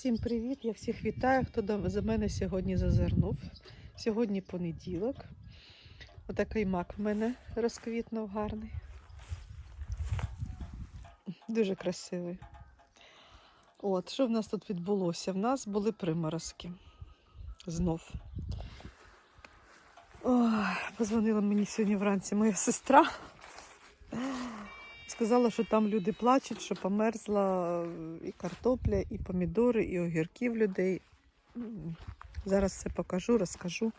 Всім привіт! Я всіх вітаю, хто за мене сьогодні зазирнув. Сьогодні понеділок. Отакий мак в мене розквітнув гарний. Дуже красивий. От, що в нас тут відбулося? В нас були приморозки. Знов. Ой, позвонила мені сьогодні вранці моя сестра. Сказала, що там люди плачуть, що померзла і картопля, і помідори, і огірки в людей. Зараз все покажу, розкажу.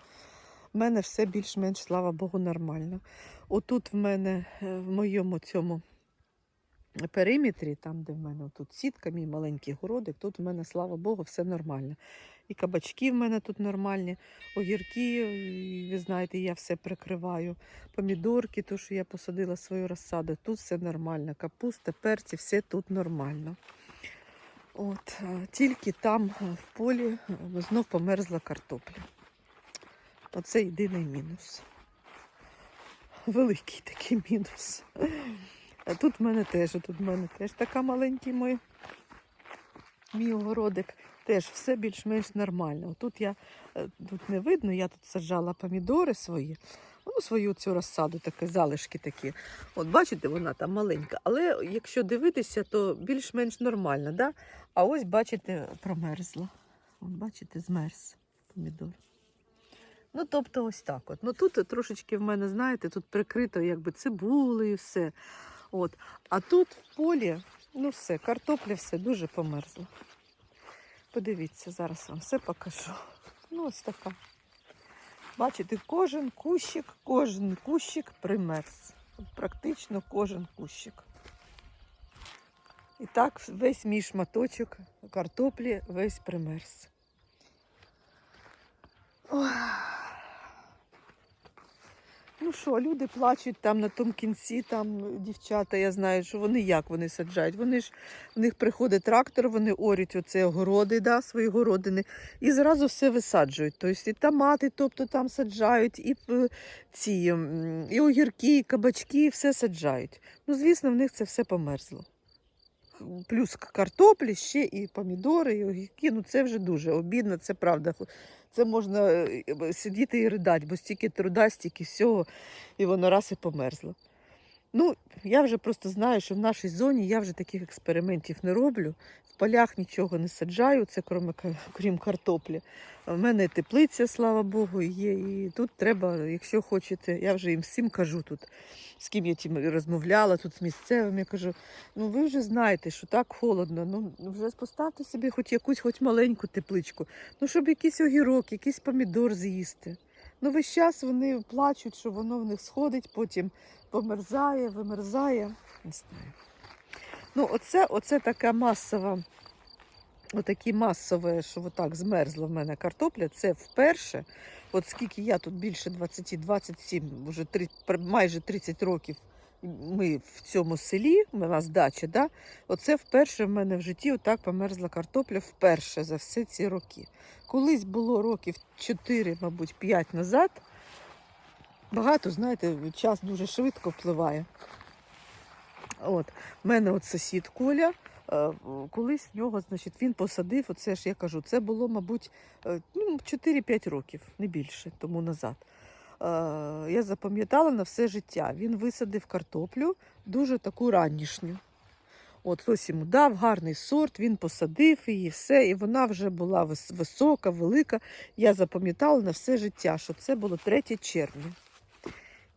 У мене все більш-менш, слава Богу, нормально. Отут в мене е, в моєму цьому периметрі, там, де в мене тут сітка, мій маленький городик, тут в мене, слава Богу, все нормально. І кабачки в мене тут нормальні, огірки, ви знаєте, я все прикриваю помідорки, то, що я посадила свою розсаду, тут все нормально. Капуста, перці, все тут нормально. От, тільки там в полі знов померзла картопля. Оце єдиний мінус. Великий такий мінус. А тут в мене теж, тут в мене теж така маленький мой мій огородик. Теж все більш-менш нормально. Тут я е, тут не видно, я тут саджала помідори свої, ну, свою цю розсаду, такі залишки такі. От бачите, вона там маленька. Але якщо дивитися, то більш-менш нормально. Да? А ось, бачите, промерзла. От, бачите, змерз помідор. Ну, тобто, ось так. От. Ну тут трошечки в мене, знаєте, тут прикрито якби цибулею, все. От. А тут в полі, ну все, картопля, все дуже померзла. Подивіться, зараз вам все покажу. Ну, ось така. Бачите, кожен кущик, кожен кущик примерз. Практично кожен кущик. І так весь мій шматочок картоплі весь примерз. Ой. Ну що, люди плачуть там на тому кінці, там дівчата, я знаю, що вони як вони саджають. Вони ж в них приходить трактор, вони орють оце огороди, да, свої городини, і зразу все висаджують. Тобто і томати, тобто там саджають, і ці, і огірки, і кабачки, і все саджають. Ну, звісно, в них це все померзло. Плюс картоплі, ще і помідори, і огірки. Ну це вже дуже обідно, це правда. Це можна е, сидіти і ридати, бо стільки труда, стільки всього, і воно раз і померзло. Ну, я вже просто знаю, що в нашій зоні я вже таких експериментів не роблю. В полях нічого не саджаю, це крім, крім картоплі. У мене теплиця, слава Богу, є. І тут треба, якщо хочете, я вже їм всім кажу тут, з ким я тим розмовляла тут з місцевими, я кажу, ну ви вже знаєте, що так холодно. Ну вже поставте собі хоч якусь, хоч маленьку тепличку. Ну, щоб якийсь огірок, якийсь помідор з'їсти. Ну, весь час вони плачуть, що воно в них сходить, потім померзає, вимерзає. Не знаю. Ну, оце, оце така масова, отакі масове, що отак змерзла в мене картопля, це вперше. От скільки я тут більше 20, 27, вже три, майже 30 років ми в цьому селі, у нас дача, да? оце вперше в мене в житті отак померзла картопля вперше за всі ці роки. Колись було років 4, мабуть, 5 назад. Багато, знаєте, час дуже швидко впливає. От, в мене от сусід Коля, е, колись в нього, значить, він посадив, оце ж я кажу, це було, мабуть, е, ну, 4-5 років, не більше тому назад. Е, Я запам'ятала на все життя. Він висадив картоплю дуже таку ранішню. От хтось йому дав гарний сорт, він посадив її, все, і вона вже була висока, велика. Я запам'ятала на все життя, що це було 3 червня.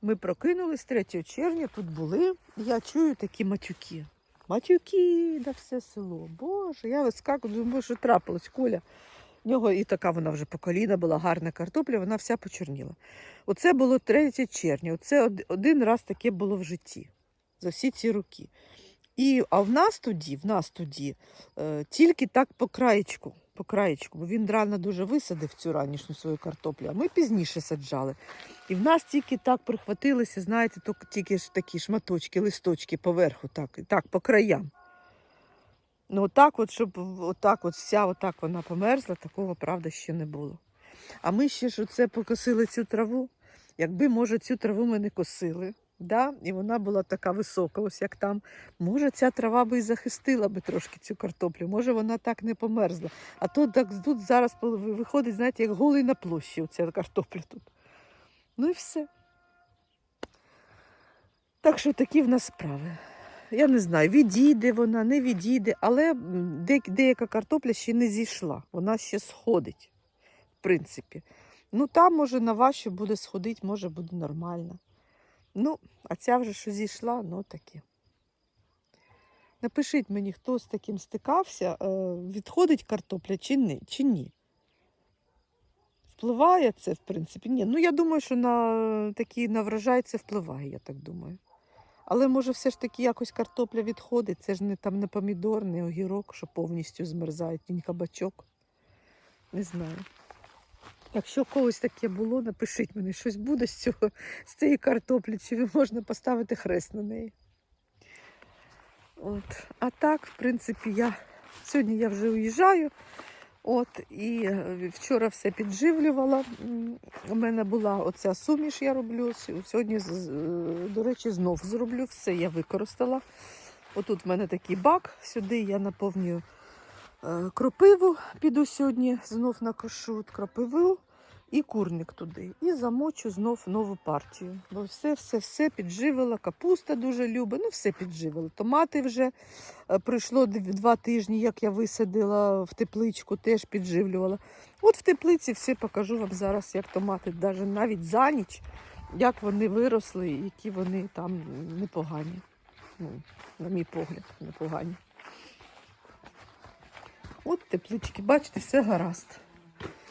Ми прокинулись 3 червня, тут були. Я чую такі матюки. Матюки на все село. Боже, я вискакую, думаю, що трапилось, Коля. В нього і така вона вже по коліна була гарна картопля, вона вся почорніла. Оце було 3 червня. Оце один раз таке було в житті за всі ці роки. І, а в нас тоді, в нас тоді е, тільки так по краєчку, по краєчку, бо він рано дуже висадив цю ранішню свою картоплю, а ми пізніше саджали. І в нас тільки так прихватилися, знаєте, тільки, ж такі шматочки, листочки поверху, так, так, по краям. Ну, отак, от, щоб отак, от вся отак вона померзла, такого правда ще не було. А ми ще ж оце покосили цю траву. Якби, може, цю траву ми не косили, Да? І вона була така висока, ось як там. Може, ця трава би і захистила би трошки цю картоплю, може вона так не померзла. А то так, тут зараз виходить, знаєте, як голий на площі оця картопля тут. Ну і все. Так що такі в нас справи. Я не знаю, відійде вона, не відійде, але деяка картопля ще не зійшла. Вона ще сходить, в принципі. Ну, там, може, на ваші буде сходить, може, буде нормально. Ну, а ця вже що зійшла, ну таке. Напишіть мені, хто з таким стикався, е, відходить картопля чи ні. Чи ні. Впливає це, в принципі? Ні. Ну, я думаю, що на такий на врожай це впливає, я так думаю. Але може все ж таки якось картопля відходить. Це ж не там не помідор, не огірок, що повністю змерзають, ні кабачок. Не знаю. Якщо когось таке було, напишіть мені, щось буде з цього, з цієї картоплі, чи можна поставити хрест на неї. От. А так, в принципі, я сьогодні я вже уїжджаю. От, і е, вчора все підживлювала. У мене була оця суміш, я роблю. Сьогодні, до речі, знов зроблю. Все я використала. Отут в мене такий бак. Сюди я наповнюю кропиву. Піду сьогодні, знов накошу кропиву і курник туди. І замочу знов нову партію. Бо все, все, все підживила. Капуста дуже любить. Ну, все підживила. Томати вже е, пройшло два тижні, як я висадила в тепличку, теж підживлювала. От в теплиці все покажу вам зараз, як томати, навіть за ніч, як вони виросли, які вони там непогані. Ну, на мій погляд, непогані. От теплички, бачите, все гаразд.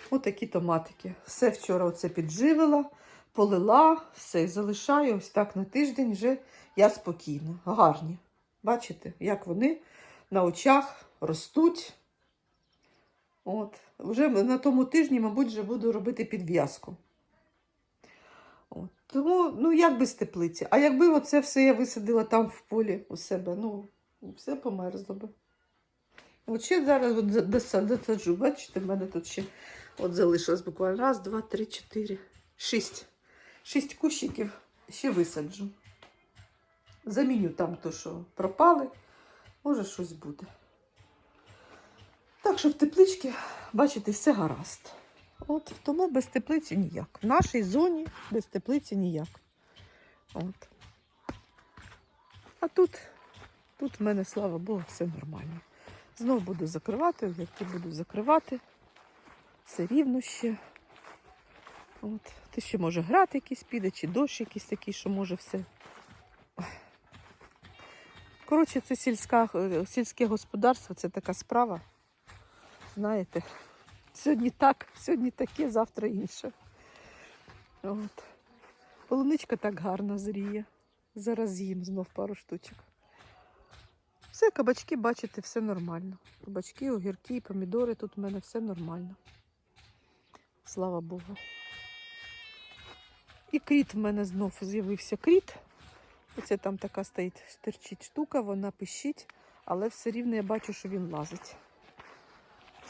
От такі томатики. Все вчора оце підживила, полила, все, залишаю ось так на тиждень вже я спокійна. Гарні. Бачите, як вони на очах ростуть. От. Вже на тому тижні, мабуть, вже буду робити підв'язку. От. Тому, ну, як без теплиці. А якби оце все я висадила там в полі у себе, ну, все померзло би. От ще зараз от досаджу, бачите, в мене тут ще от залишилось буквально раз, два, три, чотири, шість. Шість кущиків ще висаджу. Заміню там то, що пропали, може щось буде. Так що в тепличці, бачите, все гаразд. От тому без теплиці ніяк. В нашій зоні без теплиці ніяк. От. А тут, тут в мене, слава Богу, все нормально. Знов буду закривати, огірки буду закривати. Все рівно ще. От. Ти ще може грати якийсь піде, чи дощ якийсь такий, що може все. Коротше, це сільська, сільське господарство, це така справа. Знаєте, сьогодні так, сьогодні таке, завтра інше. От. Полуничка так гарно зріє. Зараз їм знов пару штучок. Все, кабачки, бачите, все нормально. Кабачки, огірки, помідори, тут в мене все нормально. Слава Богу. І кріт в мене знов з'явився кріт. Оце там така стоїть, стерчить штука, вона пищить, але все рівно я бачу, що він лазить.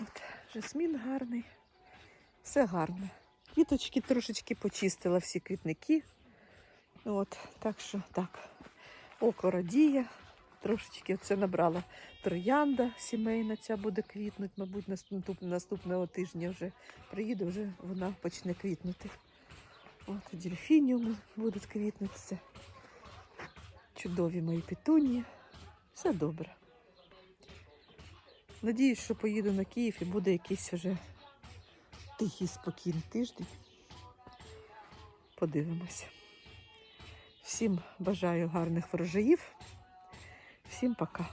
От, жасмін гарний, все гарне. Квіточки трошечки почистила всі квітники. От, так що так. Око радіє. Трошечки оце набрала троянда сімейна, ця буде квітнути, мабуть, наступ, наступного тижня вже приїду, вже вона почне квітнути. От дельфініуми будуть квітнути. Це чудові мої петунії. Все добре. Надіюсь, що поїду на Київ і буде якийсь вже тихий, спокійний тиждень. Подивимося. Всім бажаю гарних врожаїв. Всім пока.